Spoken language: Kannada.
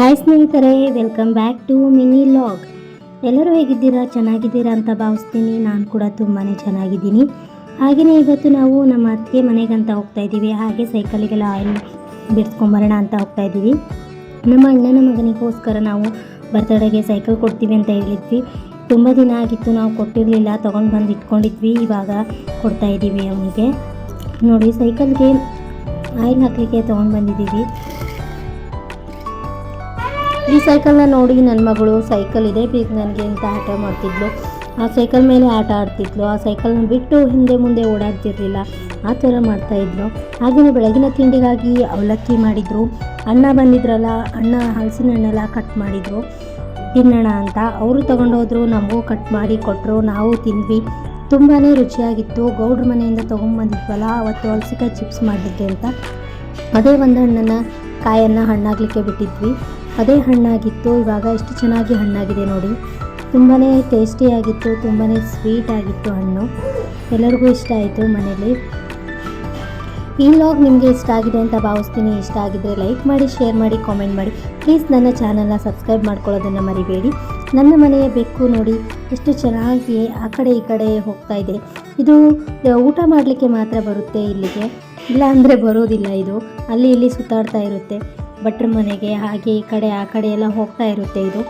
ಹಾಯ್ ಸ್ನೇಹಿತರೆ welcome back to mini vlog ಎಲ್ಲರೂ ಹೇಗಿದ್ದೀರಾ? ಚೆನ್ನಾಗಿದ್ದೀರಾ ಅಂತ ಭಾವಿಸ್ತೀನಿ. ನಾನು ಕೂಡ ತುಂಬಾ ಚೆನ್ನಾಗಿದ್ದೀನಿ. ಹಾಗೆಯೇ ಇವತ್ತು ನಾವು ನಮ್ಮ ಅತ್ತಿಗೆ ಮನೆಗಂತ ಹೋಗ್ತಾ ಇದ್ದೀವಿ. ಹಾಗೆ ಸೈಕಲಿಗೆಲ್ಲ ಆಯಿಲ್ ಬಿಡಿಸ್ಕೊಂಬರೋಣ ಅಂತ ಹೋಗ್ತಾ ಇದ್ದೀವಿ. ನಮ್ಮ ಅಣ್ಣನ ಮಗನಿಗೋಸ್ಕರ ನಾವು ಬರ್ತಡೆಗೆ ಸೈಕಲ್ ಕೊಡ್ತೀವಿ ಅಂತ ಹೇಳಿದ್ವಿ. ತುಂಬ ದಿನ ಆಗಿತ್ತು, ನಾವು ಕೊಟ್ಟಿರಲಿಲ್ಲ. ತೊಗೊಂಡು ಬಂದು ಇಟ್ಕೊಂಡಿದ್ವಿ. ಇವಾಗ ಕೊಡ್ತಾ ಇದ್ದೀವಿ ಅವನಿಗೆ. ನೋಡಿ ಸೈಕಲ್ಗೆ ಆಯಿಲ್ ಹಾಕಲಿಕ್ಕೆ ತೊಗೊಂಡು ಬಂದಿದ್ದೀವಿ. ಈ ಸೈಕಲ್ನ ನೋಡಿ ನನ್ನ ಮಗಳು ಸೈಕಲ್ ಇದೆ ಬೇಕು ನನಗೆ ಅಂತ ಆಟ ಮಾಡ್ತಿದ್ಲು. ಆ ಸೈಕಲ್ ಮೇಲೆ ಆಟ ಆಡ್ತಿದ್ಲು. ಆ ಸೈಕಲ್ನ ಬಿಟ್ಟು ಹಿಂದೆ ಮುಂದೆ ಓಡಾಡ್ತಿರ್ಲಿಲ್ಲ. ಆ ಥರ ಮಾಡ್ತಾಯಿದ್ಲು ಹಾಗೆಯೇ ಬೆಳಗಿನ ತಿಂಡಿಗಾಗಿ ಅವಲಕ್ಕಿ ಮಾಡಿದರು. ಅಣ್ಣ ಬಂದಿದ್ರಲ್ಲ ಅಣ್ಣ ಹಲಸಿನ ಹಣ್ಣೆಲ್ಲ ಕಟ್ ಮಾಡಿದರು. ತಿನ್ನೋಣ ಅಂತ ಅವರು ತೊಗೊಂಡೋದ್ರು ನಮಗೂ ಕಟ್ ಮಾಡಿ ಕೊಟ್ಟರು ನಾವು ತಿಂದ್ವಿ. ತುಂಬಾ ರುಚಿಯಾಗಿತ್ತು. ಗೌಡ್ರ ಮನೆಯಿಂದ ತೊಗೊಂಬಂದಿದ್ವಲ್ಲ ಅವತ್ತು ಹಲಸಿಕಾಯಿ ಚಿಪ್ಸ್ ಮಾಡಲಿಕ್ಕೆ ಅಂತ. ಅದೇ ಒಂದು ಹಣ್ಣನ್ನು ಕಾಯನ್ನು ಹಣ್ಣಾಗಲಿಕ್ಕೆ ಬಿಟ್ಟಿದ್ವಿ. ಅದೇ ಹಣ್ಣಾಗಿತ್ತು. ಇವಾಗ ಎಷ್ಟು ಚೆನ್ನಾಗಿ ಹಣ್ಣಾಗಿದೆ ನೋಡಿ. ತುಂಬಾ ಟೇಸ್ಟಿಯಾಗಿತ್ತು ತುಂಬಾ ಸ್ವೀಟ್ ಆಗಿತ್ತು ಹಣ್ಣು. ಎಲ್ಲರಿಗೂ ಇಷ್ಟ ಆಯಿತು ಮನೇಲಿ. ಈ ವ್ಲಾಗ್ ನಿಮಗೆ ಇಷ್ಟ ಆಗಿದೆ ಅಂತ ಭಾವಿಸ್ತೀನಿ. ಇಷ್ಟ ಆಗಿದ್ದರೆ ಲೈಕ್ ಮಾಡಿ ಶೇರ್ ಮಾಡಿ ಕಾಮೆಂಟ್ ಮಾಡಿ. ಪ್ಲೀಸ್ ನನ್ನ ಚಾನಲ್ನ ಸಬ್ಸ್ಕ್ರೈಬ್ ಮಾಡ್ಕೊಳ್ಳೋದನ್ನು ಮರಿಬೇಡಿ. ನನ್ನ ಮನೆಯ ಬೆಕ್ಕು ನೋಡಿ ಎಷ್ಟು ಚೆನ್ನಾಗಿ ಆ ಕಡೆ ಈ ಕಡೆ ಹೋಗ್ತಾ ಇದೆ. ಇದು ಊಟ ಮಾಡಲಿಕ್ಕೆ ಮಾತ್ರ ಬರುತ್ತೆ ಇಲ್ಲಿಗೆ. ಇಲ್ಲ ಅಂದರೆ ಬರೋದಿಲ್ಲ ಇದು. ಅಲ್ಲಿ ಇಲ್ಲಿ ಸುತ್ತಾಡ್ತಾ ಇರುತ್ತೆ. ಭಟ್ರ ಮನೆಗೆ ಹಾಗೆ ಈ ಕಡೆ ಆ ಕಡೆ ಎಲ್ಲ ಹೋಗ್ತಾ ಇರುತ್ತೆ ಇದು.